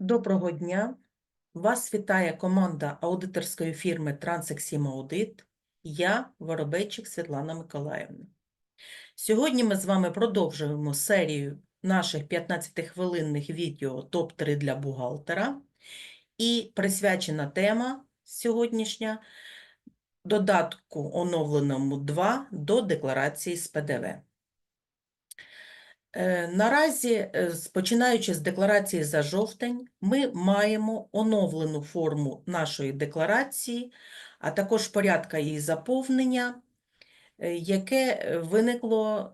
Доброго дня! Вас вітає команда аудиторської фірми Трансексім Аудит. Я Воробейчик Світлана Миколаївна. Сьогодні ми з вами продовжуємо серію наших 15-хвилинних відео ТОП-3 для бухгалтера. І присвячена тема сьогоднішня додатку оновленому 2 до декларації з ПДВ. Е, Наразі, е, починаючи з декларації за жовтень, ми маємо оновлену форму нашої декларації, а також порядка її заповнення, е, яке виникло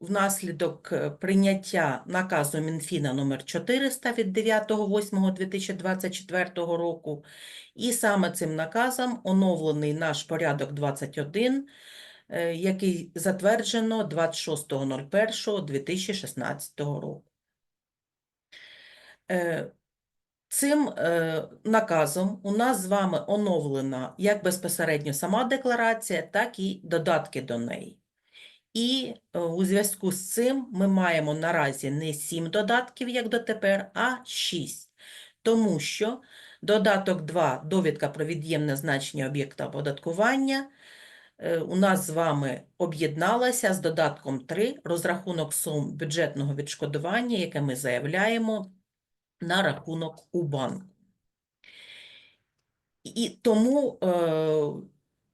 внаслідок прийняття наказу Мінфіна номер 400 від 9.08.2024 року. І саме цим наказом оновлений наш порядок 21, е, який затверджено 26.01.2016 року. Е, Цим е, наказом у нас з вами оновлена як безпосередньо сама декларація, так і додатки до неї. І е, у зв'язку з цим ми маємо наразі не 7 додатків, як дотепер, а 6. Тому що додаток 2 довідка про від'ємне значення об'єкта оподаткування е, у нас з вами об'єдналася з додатком 3 розрахунок сум бюджетного відшкодування, яке ми заявляємо на рахунок у банку. І тому е,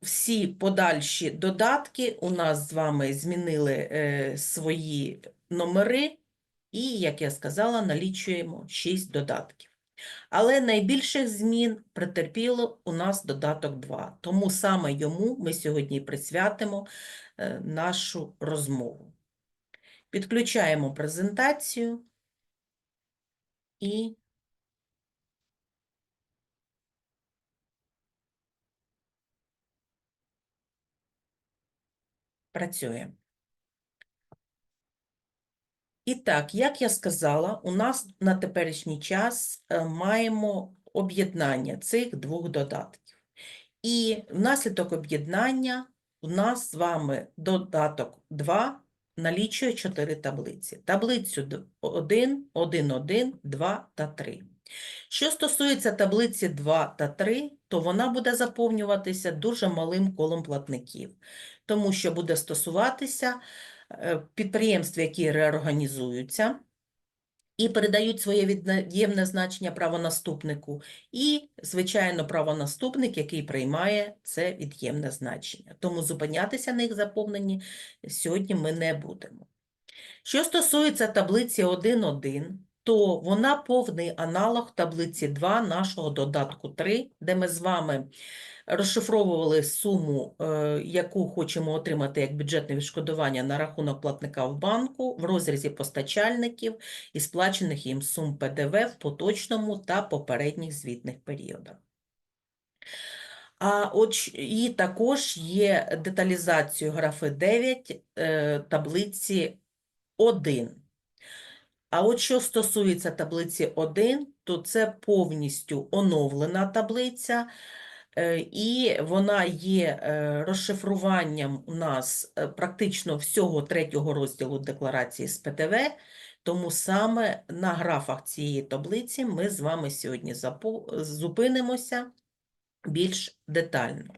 всі подальші додатки у нас з вами змінили е, свої номери, і, як я сказала, налічуємо 6 додатків. Але найбільших змін претерпіло у нас додаток 2, тому саме йому ми сьогодні присвятимо е, нашу розмову. Підключаємо презентацію і працює. І так, як я сказала, у нас на теперішній час е, маємо об'єднання цих двох додатків. І внаслідок об'єднання у нас з вами додаток 2 налічує 4 таблиці. Таблицю 1, 1, 1, 2 та 3. Що стосується таблиці 2 та 3, то вона буде заповнюватися дуже малим колом платників, тому що буде стосуватися підприємств, які реорганізуються і передають своє від'ємне значення правонаступнику, і, звичайно, правонаступник, який приймає це від'ємне значення. Тому зупинятися на їх заповненні сьогодні ми не будемо. Що стосується таблиці 1.1, то вона повний аналог таблиці 2 нашого додатку 3, де ми з вами розшифровували суму, е, яку хочемо отримати як бюджетне відшкодування на рахунок платника в банку в розрізі постачальників і сплачених їм сум ПДВ в поточному та попередніх звітних періодах. А от і також є деталізацією графи 9 е, таблиці 1. А от що стосується таблиці 1, то це повністю оновлена таблиця, е, і вона є е, розшифруванням у нас е, практично всього третього розділу декларації з ПДВ, тому саме на графах цієї таблиці ми з вами сьогодні зупинимося більш детально.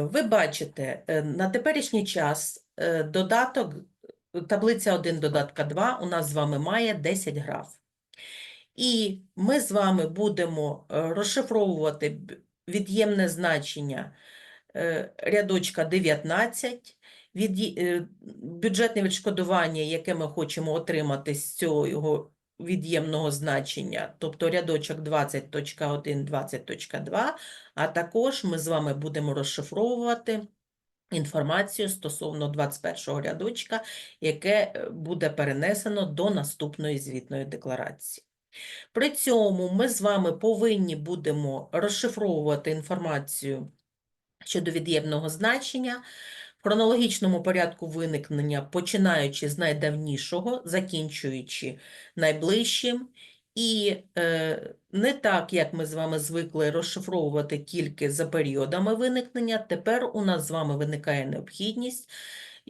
Ви бачите, на теперішній час додаток, таблиця 1 додатка 2 у нас з вами має 10 граф. І ми з вами будемо е, розшифровувати від'ємне значення е, рядочка 19, від'ї- е, бюджетне відшкодування, яке ми хочемо отримати з цього від'ємного значення, тобто рядочок 20.1, 20.2, а також ми з вами будемо розшифровувати інформацію стосовно 21-го рядочка, яке е, буде перенесено до наступної звітної декларації. При цьому ми з вами повинні будемо розшифровувати інформацію щодо від'ємного значення в хронологічному порядку виникнення, починаючи з найдавнішого, закінчуючи найближчим. І е, не так, як ми з вами звикли розшифровувати тільки за періодами виникнення, тепер у нас з вами виникає необхідність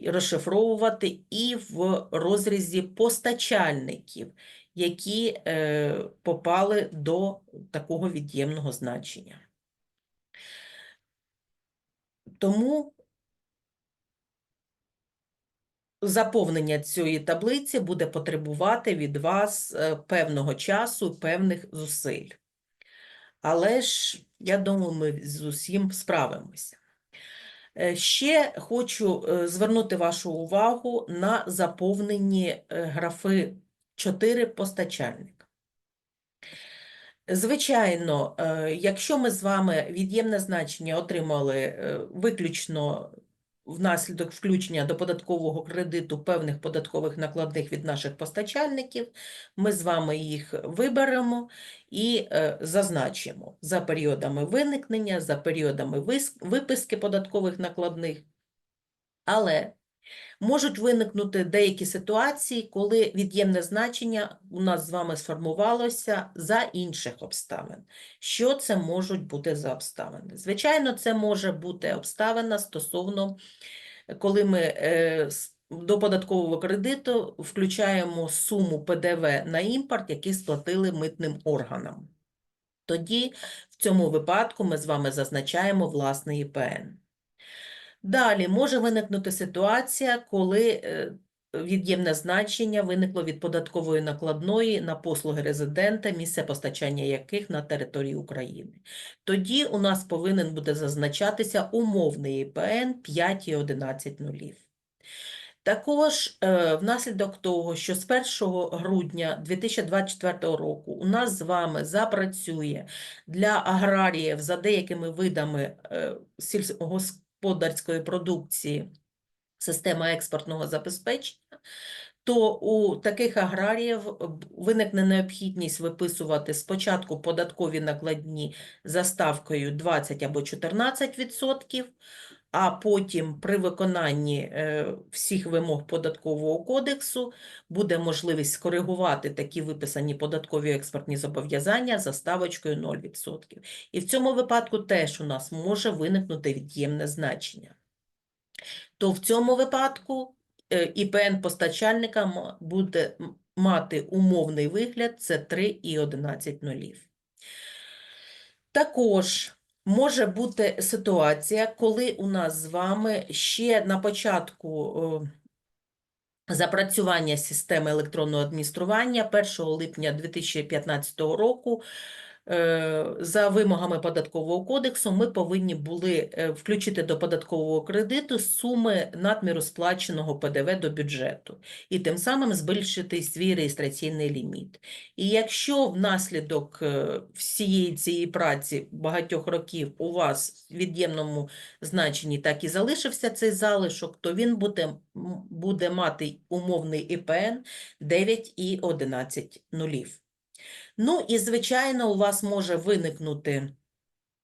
розшифровувати і в розрізі постачальників, які е, попали до такого від'ємного значення. Тому заповнення цієї таблиці буде потребувати від вас е, певного часу, певних зусиль. Але ж, я думаю, ми з усім справимося. Е, Ще хочу е, звернути вашу увагу на заповнені графи 4 постачальник. Звичайно, якщо ми з вами від'ємне значення отримали виключно внаслідок включення до податкового кредиту певних податкових накладних від наших постачальників, ми з вами їх виберемо і е, зазначимо за періодами виникнення, за періодами виписки податкових накладних. Але можуть виникнути деякі ситуації, коли від'ємне значення у нас з вами сформувалося за інших обставин. Що це можуть бути за обставини? Звичайно, це може бути обставина стосовно, коли ми е, до податкового кредиту включаємо суму ПДВ на імпорт, який сплатили митним органам. Тоді в цьому випадку ми з вами зазначаємо власний ІПН. Далі може виникнути ситуація, коли е, від'ємне значення виникло від податкової накладної на послуги резидента, місце постачання яких на території України. Тоді у нас повинен буде зазначатися умовний ІПН 5 і 11 нулів. Також е, внаслідок того, що з 1 грудня 2024 року у нас з вами запрацює для аграріїв за деякими видами е, сільськогосподарської продукції система експортного забезпечення, то у таких аграріїв виникне необхідність виписувати спочатку податкові накладні за ставкою 20 або 14%, а потім при виконанні е, всіх вимог податкового кодексу буде можливість скоригувати такі виписані податкові експортні зобов'язання за ставочкою 0%. І в цьому випадку теж у нас може виникнути від'ємне значення. То в цьому випадку е, ІПН постачальника буде мати умовний вигляд це 3 і 11 нулів. Також може бути ситуація, коли у нас з вами ще на початку е, запрацювання системи електронного адміністрування 1 липня 2015 року за вимогами податкового кодексу ми повинні були е, включити до податкового кредиту суми надміру сплаченого ПДВ до бюджету і тим самим збільшити свій реєстраційний ліміт. І якщо внаслідок е, всієї цієї праці багатьох років у вас в від'ємному значенні так і залишився цей залишок, то він буде, буде мати умовний ІПН 9 і 11 нулів. Ну і, звичайно, у вас може виникнути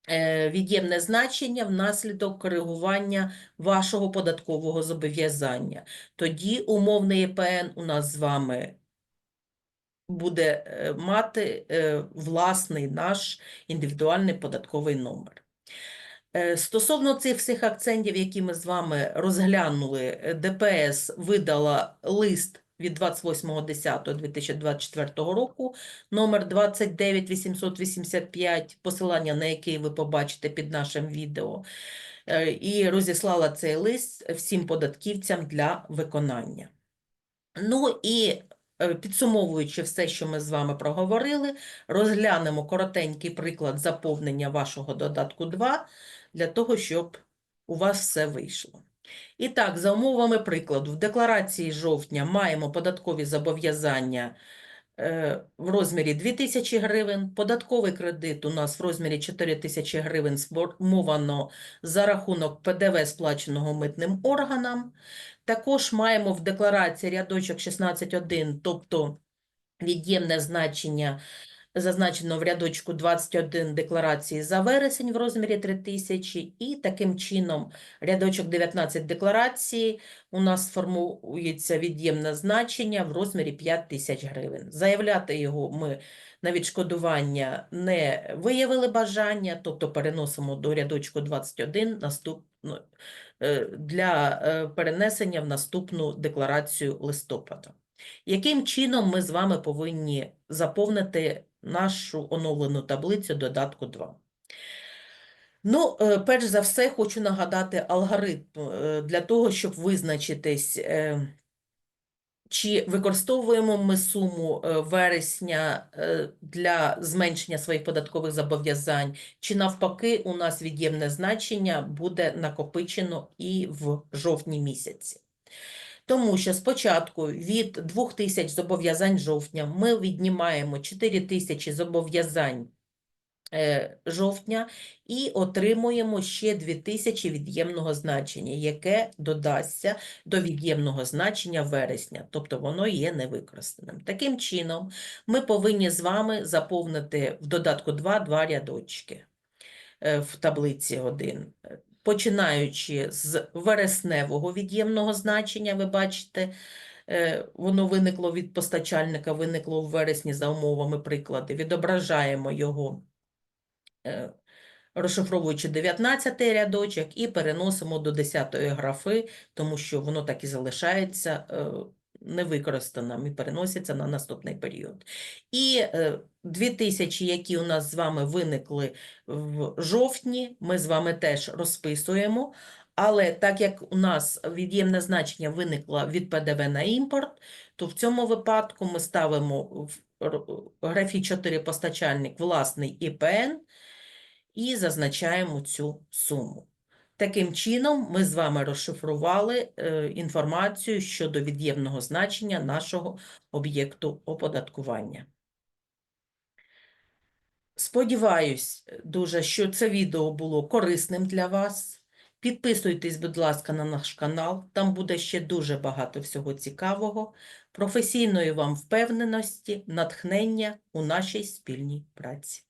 е, від'ємне значення внаслідок коригування вашого податкового зобов'язання. Тоді умовний ІПН у нас з вами буде е, мати е, власний наш індивідуальний податковий номер. Е, Стосовно цих всіх акцентів, які ми з вами розглянули, е, ДПС видала лист від 28.10.2024 року, номер 29885, посилання на який ви побачите під нашим відео, е, і розіслала цей лист всім податківцям для виконання. Ну і е, підсумовуючи все, що ми з вами проговорили, розглянемо коротенький приклад заповнення вашого додатку 2 для того, щоб у вас все вийшло. І так, за умовами прикладу, в декларації жовтня маємо податкові зобов'язання е, в розмірі 2000 гривень, податковий кредит у нас в розмірі 4000 гривень сформовано за рахунок ПДВ, сплаченого митним органам. Також маємо в декларації рядочок 16.1, тобто від'ємне значення зазначено в рядочку 21 декларації за вересень в розмірі 3000, і таким чином рядочок 19 декларації у нас формується від'ємне значення в розмірі 5000 гривень. Заявляти його ми на відшкодування не виявили бажання, тобто переносимо до рядочку 21 наступ, е, для е, перенесення в наступну декларацію листопада. Яким чином ми з вами повинні заповнити нашу оновлену таблицю додатку 2? Ну, е, перш за все, хочу нагадати алгоритм е, для того, щоб визначитись, е, чи використовуємо ми суму вересня для зменшення своїх податкових зобов'язань, чи навпаки, у нас від'ємне значення буде накопичено і в жовтні місяці. Тому що спочатку від 2000 зобов'язань жовтня ми віднімаємо 4000 зобов'язань е, жовтня і отримуємо ще 2000 від'ємного значення, яке додасться до від'ємного значення вересня, тобто воно є невикористаним. Таким чином, ми повинні з вами заповнити в додатку 2 два рядочки е, в таблиці 1. Починаючи з вересневого від'ємного значення, ви бачите, е, воно виникло від постачальника, виникло в вересні за умовами приклади. Відображаємо його, е, розшифровуючи 19 рядочок, і переносимо до 10 графи, тому що воно так і залишається е, невикористаним і переноситься на наступний період. І е, 2000, які у нас з вами виникли в жовтні, ми з вами теж розписуємо. Але так як у нас від'ємне значення виникло від ПДВ на імпорт, то в цьому випадку ми ставимо в графі 4 постачальник власний ІПН і зазначаємо цю суму. Таким чином, ми з вами розшифрували е, інформацію щодо від'ємного значення нашого об'єкту оподаткування. Сподіваюсь дуже, що це відео було корисним для вас. Підписуйтесь, будь ласка, на наш канал. Там буде ще дуже багато всього цікавого, професійної вам впевненості, натхнення у нашій спільній праці.